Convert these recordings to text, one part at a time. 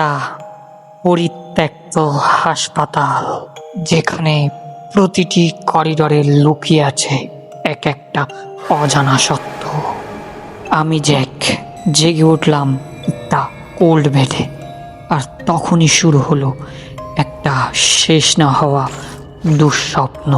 একটা পরিত্যক্ত হাসপাতাল, যেখানে প্রতিটি করিডরে লুকিয়ে আছে এক একটা অজানা সত্য। আমি জ্যাক, জেগে উঠলাম একটা কোল্ড বেডে, আর তখনই শুরু হলো একটা শেষ না হওয়া দুঃস্বপ্ন।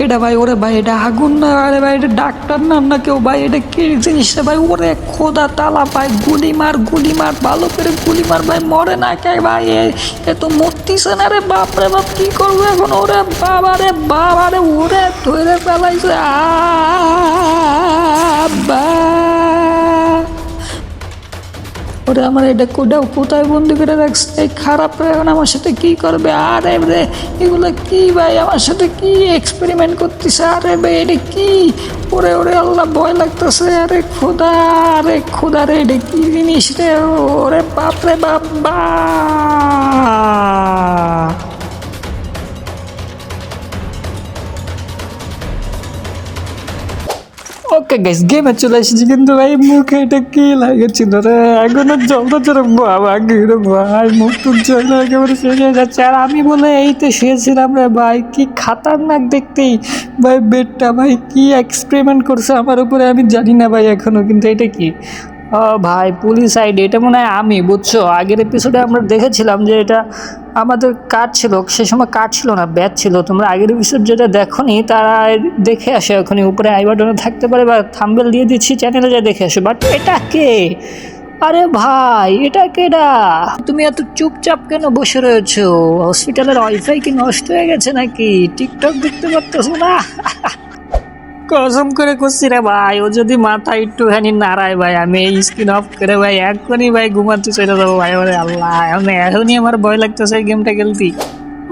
এটা ভাই ওরে ভাই এটা আগুন না আরে ভাই এটা ডাক্তার নাম না কেউ ভাই এটা কি জিনিসটা ভাই ওরে খোদা তালা ভাই গুলি মার গুলি মার ভালো করে গুলি মার ভাই মরে না কে ভাই এ তো মরতিছে না রে বাপ রে বাপ কি করব এখন ওরে বাবা রে বাবা রে ওরে ধরে ফেলাইছে আ বা ওরে আমার এটা কোটাও কোথায় বন্দি করে রাখছে? এই খারাপ এখন আমার সাথে কি করবে? আরে রে, এগুলো কি ভাই? আমার সাথে কি এক্সপেরিমেন্ট করতেছে? আরে ভাই এটা কি? ওরে ওরে আল্লাহ, ভয় লাগতেছে। আরে খোদা আরে খোদা রে, এটা কি জিনিস রে? ওরে বাপ রে বাবা ওকে গাইস গেমে চলে এসেছি কিন্তু ভাই মুখে এটা কি লাগেছিল রে? এখনও জ্বলতে রে বাবা গিরে ভাই মুখ টুক চলে একেবারে শেষ হয়ে যাচ্ছে। আর আমি বলে এই তো শুয়েছিলাম রে ভাই, কি খাতারনাক দেখতেই ভাই, বেডটা ভাই কি এক্সপেরিমেন্ট করছে আমার উপরে আমি জানি না ভাই এখনও, কিন্তু এটা কি? ও ভাই, পুলিশ আইডি, এটা মনে হয় আমি, বুঝছ? আগের এপিসোডে আমরা দেখেছিলাম যে এটা আমাদের কার্ড ছিল, সে সময় কার্ড ছিল না ব্যাচ ছিল। তোমরা আগের এপিসোড যেটা দেখো নি তারা দেখে আসে এখনই, উপরে আই বাটনে থাকতে পারে বা থাম্বেল দিয়ে দিচ্ছি চ্যানেলে যা দেখে আসো। বাট এটা কে? আরে ভাই, এটা কেডা? তুমি এত চুপচাপ কেন বসে রয়েছো? হসপিটালের ওয়াইফাই কি নষ্ট হয়ে গেছে নাকি? টিকটক দেখতে পারতেছো না? কসম করে করছি রে ভাই। ও যদি মাথা একটুখানি নাড়ায় ভাই, আমি এই স্ক্রিন অফ করে ভাই এখনই ভাই ঘুমাতে চলে যাব ভাই। ওরে আল্লাহ, এখন এখনই আমার ভয় লাগতেছে গেমটা খেলতে।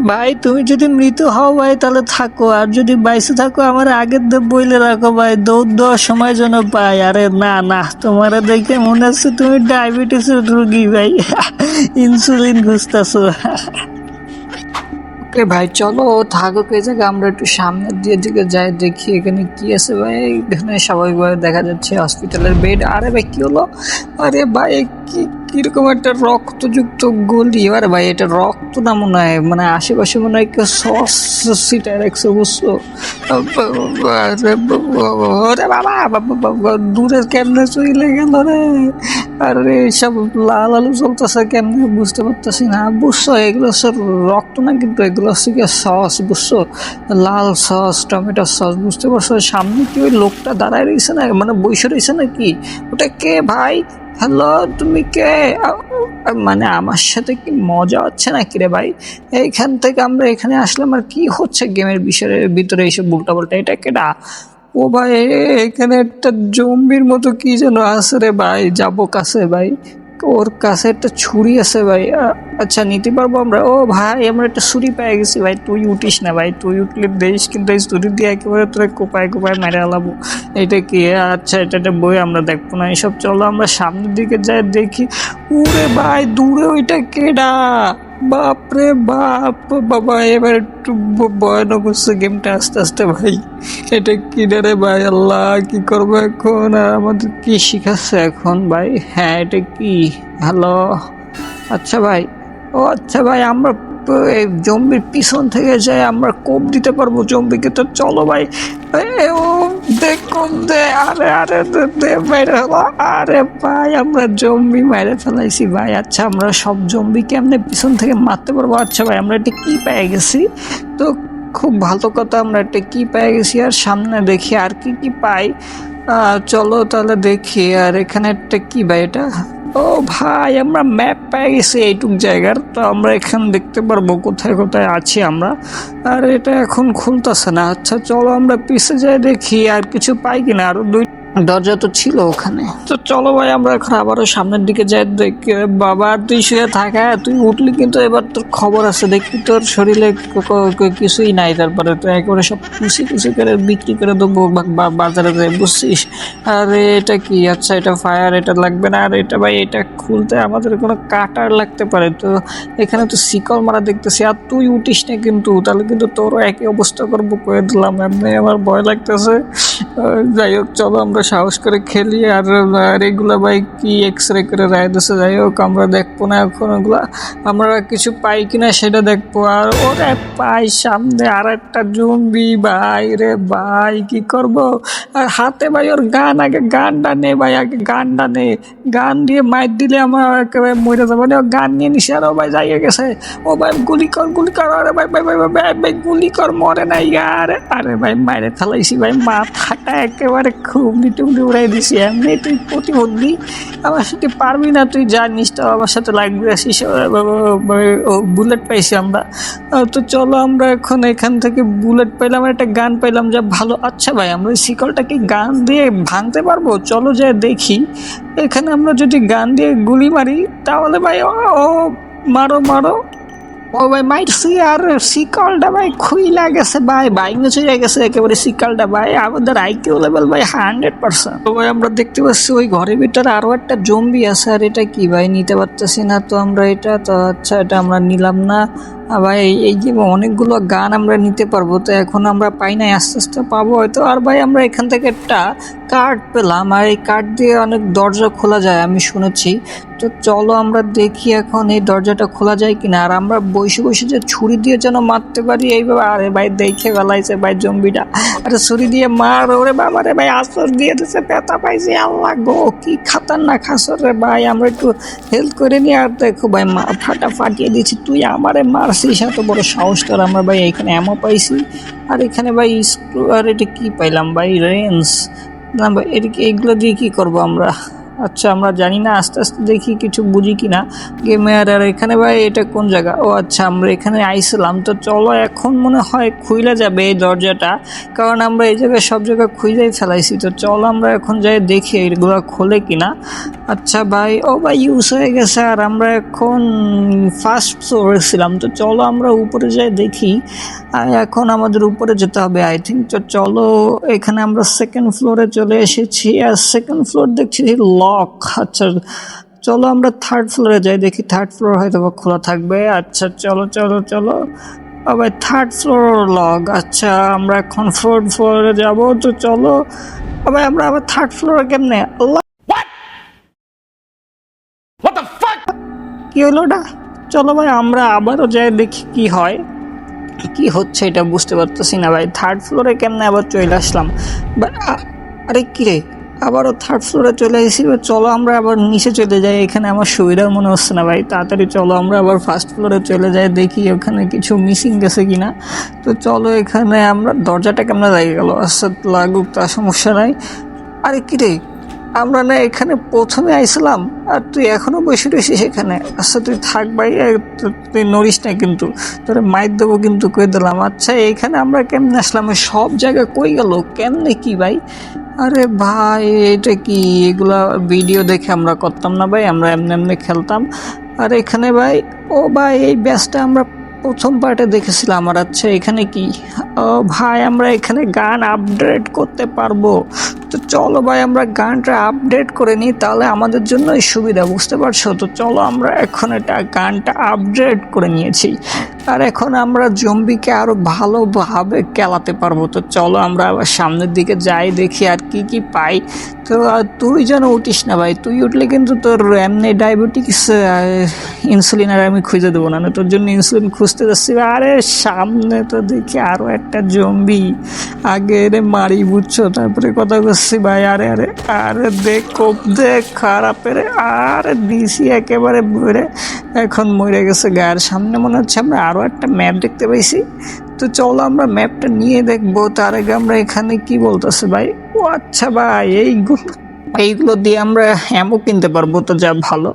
ভাই, তুমি যদি মৃত হও ভাই, তাহলে থাকো। আর যদি বাইসে থাকো, আমার আগের দিয়ে বইলে রাখো ভাই। দৌড় দেওয়ার সময় যেন পাই। আরে না না, তোমার দেখে মনে হচ্ছে তুমি ডায়াবেটিসের রুগী ভাই। ইনসুলিন খুঁজতেছো। ওকে ভাই, চলো থাকো এই জায়গা আমরা একটু সামনের দিয়ে দিকে যাই, দেখি এখানে কি আছে ভাই। এখানে স্বাভাবিকভাবে দেখা যাচ্ছে হসপিটালের বেড আরে ভাই, কি হলো? আরে ভাই, কি কীরকম একটা রক্তযুক্ত গলি আরে ভাই এটা রক্ত না মনে হয় মানে আশেপাশে মনে হয় কেউ সস সিটাই রাখছে বুঝছ বাবা, দূরে কেমনে চলে গেল রে? আরে সব লাল আলু চলতেছে কেমনে বুঝতে পারতেছি না। বুঝছ এগুলো সব রক্ত না কিন্তু এগুলো হচ্ছে কি সস বুঝছ? লাল সস টমেটো সস বুঝতে পারছ? সামনে কি ওই লোকটা দাঁড়ায় রয়েছে না মানে বসে রয়েছে নাকি? ওটা কে ভাই? হ্যালো তুমি কে? মানে আমার সাথে কি মজা হচ্ছে না কিরে ভাই? এইখান থেকে আমরা এখানে আসলাম আর কি হচ্ছে গেমের বিষয়ে, ভিতরে এইসব বলটা এটা কেটা ও ভাই, এখানে একটা জম্বির মতো কি যেন আছে রে ভাই? যাব কাছে ভাই। ওর কাছে একটা ছুরি আছে ভাই। আচ্ছা নিতে পারব আমরা? ও ভাই, আমরা একটা ছুরি পেয়ে গেছি। ভাই, তুই উঠিস না ভাই, তুই উঠলে দেশ কিন্তু এই ছুরি দিয়ে একেবারে তোরা কোপায় কোপায় মেরে আলাবো এটা কি? আচ্ছা এটা একটা বই আমরা দেখব না এইসব চলো আমরা সামনের দিকে যাই, দেখি। উরে ভাই, দূরে ওইটা কেডা? বাপরে বাপ, বাবা, এবার একটু ভয়ানক হচ্ছে গেমটা আস্তে আস্তে ভাই। এটা কি রে ভাই, আল্লাহ, কি করব এখন? আর আমাদের কি শিখাচ্ছে এখন ভাই? হ্যাঁ এটা কি? হ্যালো আচ্ছা ভাই, ও আচ্ছা ভাই, আমরা এই জম্বির পিছন থেকে যাই আমরা কোপ দিতে পারব জম্বিকে। তো চলো ভাই। ও দেখুন দে আরে আরে দে, মেরে ফেলা আরে ভাই আমরা জম্বি মেরে ফেলাইছি ভাই। আচ্ছা আমরা সব জম্বি কেমনে পিছন থেকে মারতে পারব? আচ্ছা ভাই আমরা একটা কি পেয়ে গেছি? তো খুব ভালো কথা আমরা একটা কি পেয়ে গেছি। আর সামনে দেখি আর কি কি পাই। চলো তাহলে দেখি। আর এখানে একটা কি ভাই এটা? ও ভাই, আমরা ম্যাপ পেয়ে গেছি এইটুক জায়গার। তো আমরা এখান দেখতে পারব কোথায় কোথায় আছি আমরা। আর এটা এখন খুলতেছে না। আচ্ছা চলো আমরা পিছে যাই দেখি আর কিছু পাই কিনা। আরও দুই দরজা তো ছিল ওখানে। তো চলো ভাই, আমরা এখন আবারও সামনের দিকে যাই, দেখ। বাবা তুই শুয়ে থাকা তুই উঠলি কিন্তু, এবার তোর খবর আছে। দেখি তোর শরীরে কিছুই নাই তারপরে। তো একেবারে সব কুচি কুচি করে বিক্রি করে দেবো বাজারে যাই, বুঝছিস? আরে, এটা কি? আচ্ছা এটা ফায়ার এটা লাগবে না। আর এটা ভাই, এটা খুলতে আমাদের কোনো কাটার লাগতে পারে। তো এখানে তো শিকল মারা দেখতেছি। আর তুই উঠিস না কিন্তু, তাহলে কিন্তু তোরও একই অবস্থা করব করে দিলাম। এমনি আমার ভয় লাগতেছে। যাই হোক, চলো আমরা সাহস করে খেলি আর এগুলো ভাই কি এক্স রে করে রায় দিছে, যাই হোক, আমরা দেখব না এখন ওগুলা। আমরা কিছু পাই কিনা সেটা দেখব। আর ওরে পাই সামনে আর একটা জম্বি ভাই রে ভাই, কি করব? আর হাতে ভাই, ওর গান, আগে গানটা নে ভাই, আগে গানটা নে। গান দিয়ে মাইর দিলে আমার একেবারে মরে যাব। না, ও গান নিয়ে নিছে আর ও ভাই যাইয়ে গেছে। ও ভাই, গুলি কর গুলি কর, আরে ভাই ভাই ভাই ভাই ভাই গুলি কর, মরে নাই, আরে আরে ভাই, মাইরে ফেলাইছি ভাই মাথাটা একেবারে খুবলি টুবলি উড়াই দিছি। এমনি তুই প্রতিবন্ধী আমার সাথে পারবি না তুই জানিস তো আমার সাথে লাগবে আসিস বুলেট পাইছি আমরা। তো চলো আমরা এখন এখান থেকে বুলেট পাইলাম একটা গান পাইলাম যা ভালো। আচ্ছা ভাই আমরা ওই শিকলটাকে গান দিয়ে ভাঙতে পারব? চলো যে দেখি। এখানে আমরা যদি গান দিয়ে গুলি মারি তাহলে ভাই ও, মারো মারো। ও ভাই মাইরছি আর শিকলটা ভাই খুইলা গেছে ভাই বাইঙ্গে চুইয়া গেছে, একেবারে শিকলটা ভাই। আমাদের আইকিউ লেভেল ভাই হান্ড্রেড পার্সেন্ট তো ভাই, আমরা দেখতে পাচ্ছি ওই ঘরের ভিতরে আরও একটা জম্বি আছে, আর এটা কি ভাই? নিতে পারতেছি না তো আমরা এটা। তো আচ্ছা এটা আমরা নিলাম না। ভাই এই- যে অনেকগুলো গান আমরা নিতে পারব, তো এখন আমরা পাই নাই, আস্তে আস্তে পাবো হয়তো। আর ভাই, আমরা এখান থেকে একটা কার্ড পেলাম, আর এই কার্ড দিয়ে অনেক দরজা খোলা যায়, আমি শুনেছি। তো চলো আমরা দেখি এখন এই দরজাটা খোলা যায় কিনা। আর আমরা বসে বসে যে ছুরি দিয়ে যেন মারতে পারি, এইভাবে, আরে ভাই, দেখে বেলাইছে ভাই জম্বিটা। আরে ছুরি দিয়ে মার, ওরে বাবা রে ভাই আসর দিয়ে দিছে পেতা পাইছে, আল্লাহ গো, কি খাতারনাক আসর রে ভাই, আমরা একটু হেল্প করে নিই আর দেখো ভাই, মাথাটা ফাটিয়ে দিচ্ছি তুই আমারে মারছিস এত বড় সাহস তোর আমরা ভাই এখানে এমও পাইছি। আর এখানে ভাই স্ক্রু আর এটা কী পাইলাম ভাই? রেঞ্জ। না ভাই এদিকে এইগুলো দিয়ে কী করব আমরা? আচ্ছা আমরা জানি না, আস্তে আস্তে দেখি কিছু বুঝি কিনা। গেমে আর আর এখানে ভাই, এটা কোন জায়গা? ও আচ্ছা আমরা এখানে আইছিলাম তো চলো, এখন মনে হয় খুইলে যাবে এই দরজাটা, কারণ আমরা এই জায়গায় সব জায়গায় খুঁজেই ফেলাইছি। তো চলো, আমরা এখন যাই দেখি এগুলো খোলে কিনা। আচ্ছা ভাই, ও ভাই ইউজ হয়ে গেছে। আর আমরা এখন ফার্স্ট ফ্লোরে ছিলাম। তো চলো, আমরা উপরে যাই দেখি। এখন আমাদের উপরে যেতে হবে আই থিঙ্ক তো চলো, এখানে আমরা সেকেন্ড ফ্লোরে চলে এসেছি। আর সেকেন্ড ফ্লোর দেখছি লক আচ্ছা চলো আমরা থার্ড ফ্লোরে যাই, দেখি থার্ড ফ্লোর হয়তো বা খোলা থাকবে। আচ্ছা চলো চলো চলো। আবার থার্ড ফ্লোর লগ আচ্ছা আমরা এখন ফোর্থ ফ্লোরে যাব, তো চলো। আবার আমরা আবার থার্ড ফ্লোরে কেমনে? আল্লাহ কি হলো ওটা? চলো ভাই, আমরা আবারও যাই, দেখি কি হয়। কি হচ্ছে এটা বুঝতে পারতেছি না ভাই। থার্ড ফ্লোরে কেমনে আবার চলে আসলাম? আরে কি রে? আবারও থার্ড ফ্লোরে চলে এসেছি। এবার চলো আমরা আবার নিচে চলে যাই। এখানে আমার সুবিধা মনে হচ্ছে না ভাই। তাড়াতাড়ি চলো, আমরা আবার ফার্স্ট ফ্লোরে চলে যাই, দেখি ওখানে কিছু মিসিং গেছে কি না তো চলো এখানে আমরা, দরজাটা কেমন লাগে গেলো। আচ্ছা লাগুক তার সমস্যা নাই। আরে কি রে? আমরা না এখানে প্রথমে আইছিলাম, আর তুই এখনও বসে রয়েছিস এখানে। আচ্ছা তুই থাক ভাই তুই নড়িস না কিন্তু। তোরে মাইর দেবো কিন্তু, কই দিলাম। আচ্ছা এখানে আমরা কেমনে আসলাম? সব জায়গায় কই গেল? কেমনে কি ভাই? আরে ভাই, এটা কি? এগুলা ভিডিও দেখে আমরা করতাম না ভাই, আমরা এমনি এমনি খেলতাম। আর এখানে ভাই, ও ভাই, এই ব্যাচটা আমরা প্রথম পার্টে দেখেছিলাম। আর আচ্ছা এখানে কি? ও ভাই, আমরা এখানে গান আপডেট করতে পারব। তো চলো ভাই, আমরা গানটা আপডেট করে নিই, তাহলে আমাদের জন্যই সুবিধা, বুঝতে পারছ? তো চলো আমরা এখন এটা গানটা আপডেট করে নিয়েছি। আর এখন আমরা জম্বিকে আরও ভালোভাবে খেলাতে পারব। তো চলো আমরা আবার সামনের দিকে যাই, দেখি আর কি কি পাই। তো তুই যেন উঠিস না ভাই, তুই উঠলে কিন্তু তোর এমনি ডায়াবেটিস ইনসুলিন আর আমি খুঁজে দেবো না। তোর জন্য ইনসুলিন খুঁজতে যাচ্ছি আরে, সামনে তো দেখি আরও একটা জম্বি। আগে রে মারি বুঝছ? তারপরে কথা করছি ভাই। আরে আরে আরে, দেখ কোপ দেখ, খারাপের। আরে, দিছি একেবারে মরে এখন মরে গেছে গায়ের সামনে মনে হচ্ছে আমরা আরও একটা ম্যাপ দেখতে পাইছি। তো চলো আমরা ম্যাপটা নিয়ে দেখব, তার আগে আমরা এখানে কি বলতেছে ভাই? ও আচ্ছা ভাই এইগুলো এইগুলো দিয়ে আমরা অ্যামও কিনতে পারব, তো যা ভালো।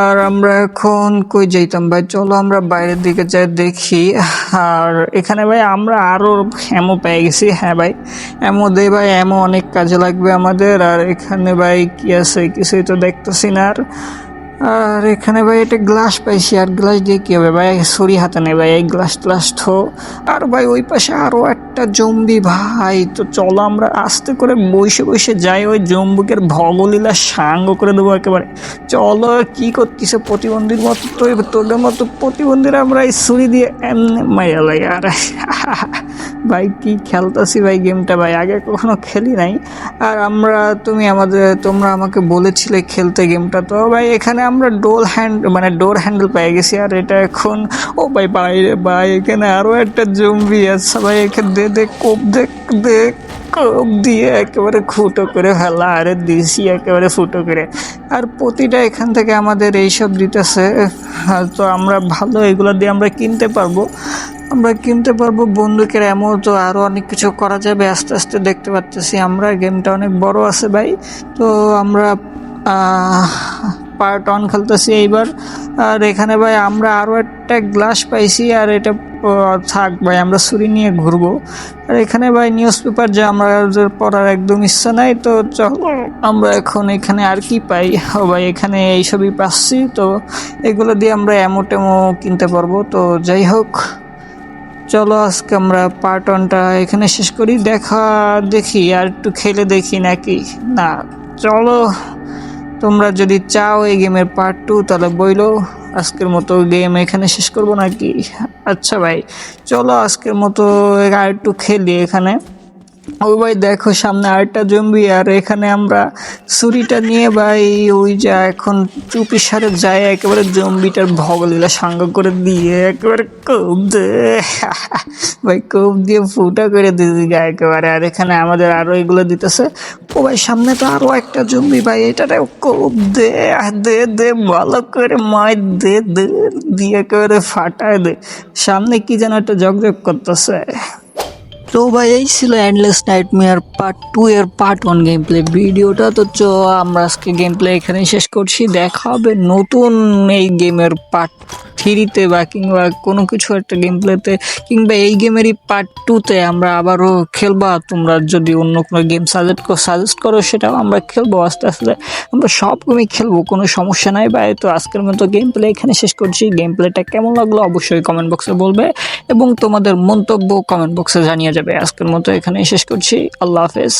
আর আমরা এখন কই যাইতাম ভাই? চলো আমরা বাইরের দিকে যাই, দেখি। আর এখানে ভাই আমরা আরও অ্যামো পেয়ে গেছি। হ্যাঁ ভাই অ্যামো দে ভাই অ্যামো অনেক কাজে লাগবে আমাদের। আর এখানে ভাই কি আছে কিছুই তো দেখতেছি না আর। আর এখানে ভাই একটা গ্লাস পাইছি, আর গ্লাস দিয়ে কি হবে? ভাই ছড়ি হাতে নেই ভাই, এই গ্লাস গ্লাস থো। আর ভাই, ওই পাশে আরও একটা জম্বি ভাই। তো চলো আমরা আস্তে করে বসে বসে যাই, ওই জম্বুকের ভগলীলা সাঙ্গ করে দেবো একেবারে। চলো, কী করতিছে প্রতিবন্ধীর মতো তো তোদের মতো প্রতিবন্ধীরা আমরা এই ছুরি দিয়ে এমনি মাইয়া লাগে আর, ভাই, কি খেলতাছি ভাই গেমটা ভাই, আগে কখনো খেলি নাই। আর আমরা, তুমি আমাদের, তোমরা আমাকে বলেছিলে খেলতে গেমটা, তো ভাই, এখানে আমরা ডোল হ্যান্ড মানে ডোর হ্যান্ডেল পেয়ে গেছি। আর এটা এখন, ও ভাই, বাইরে, ভাই, এখানে আরও একটা জম্বি আছে। ভাই এখানে দে দে, কোপ দেখ দেখ কোপ দিয়ে একেবারে ফুটো করে ফেলা। আরে দিছি একেবারে ফুটো করে। আর প্রতিটা এখান থেকে আমাদের এইসব দিতেছে। তো আমরা ভালো এগুলো দিয়ে আমরা কিনতে পারব। আমরা কিনতে পারব। বন্দুকের এমন তো আরও অনেক কিছু করা যাবে। আস্তে আস্তে দেখতে পাচ্তেছি আমরা। গেমটা অনেক বড় আছে ভাই। তো আমরা পার্ট অন খেলতেছি এইবার। আর এখানে ভাই আমরা আরও একটা গ্লাস পাইছি, আর এটা থাক ভাই, আমরা ছুরি নিয়ে ঘুরবো। আর এখানে ভাই নিউজ পেপার যে আমরা পড়ার একদম ইচ্ছা নাই, তো চলো আমরা এখন এখানে আর কি পাই? ও ভাই, এখানে এইসবই পাচ্ছি, তো এগুলো দিয়ে আমরা এমো টেমো কিনতে পারব। তো যাই হোক, চলো আজকে আমরা পার্ট ওয়ানটা এখানে শেষ করি। দেখা দেখি, আর একটু খেলে দেখি নাকি। না, চলো। তোমরা যদি চাও এই গেমের পার্ট টু তাহলে বইলো, আজকের মতো গেম এখানে শেষ করব নাকি? আচ্ছা ভাই, চলো আজকের মতো আর একটু খেলি এখানে। ও ভাই দেখো, সামনে আরেকটা জম্বি, আর এখানে আমরা ছুরিটা নিয়ে ভাই ওই যা এখন চুপি সারে যায় একেবারে জম্বিটার ভগলীলা সাঙ্গ করে দিয়ে একেবারে কোপ দে। ভাই কোপ দিয়ে ফুটা করে দিদি গা একেবারে। আর এখানে আমাদের আরও এগুলো দিতেছে। ও ভাই, সামনে তো আরও একটা জম্বি, ভাই এটারে কোপ দে দে দে, ভালো করে মায় দে দে, দিয়ে একেবারে ফাটায় দে। সামনে কি যেন একটা জগজগ করতেছে। তো ভাই, এই ছিল endless nightmare part two এর পার্ট ওয়ান গেম প্লে ভিডিওটা তো চ, আমরা আজকে গেম প্লে এখানেই শেষ করছি। দেখা হবে নতুন এই গেমের পার্ট থ্রিতে বা কিংবা কোনো কিছু একটা গেম প্লেতে কিংবা এই গেমেরই পার্ট টুতে আমরা আবারও খেলবা। তোমরা যদি অন্য কোনো গেম সাজেস্ট সাজেস্ট করো, সেটাও আমরা খেলব আস্তে আস্তে। আমরা সব গেমই খেলব, কোনো সমস্যা নাই ভাই। তো আজকের মতো গেম প্লে এখানে শেষ করছি। গেম প্লেটা কেমন লাগল অবশ্যই কমেন্ট বক্সে বলবে এবং তোমাদের মন্তব্য কমেন্ট বক্সে জানিয়ে যাবে। আজকের মতো এখানে শেষ করছি। আল্লাহ হাফেজ।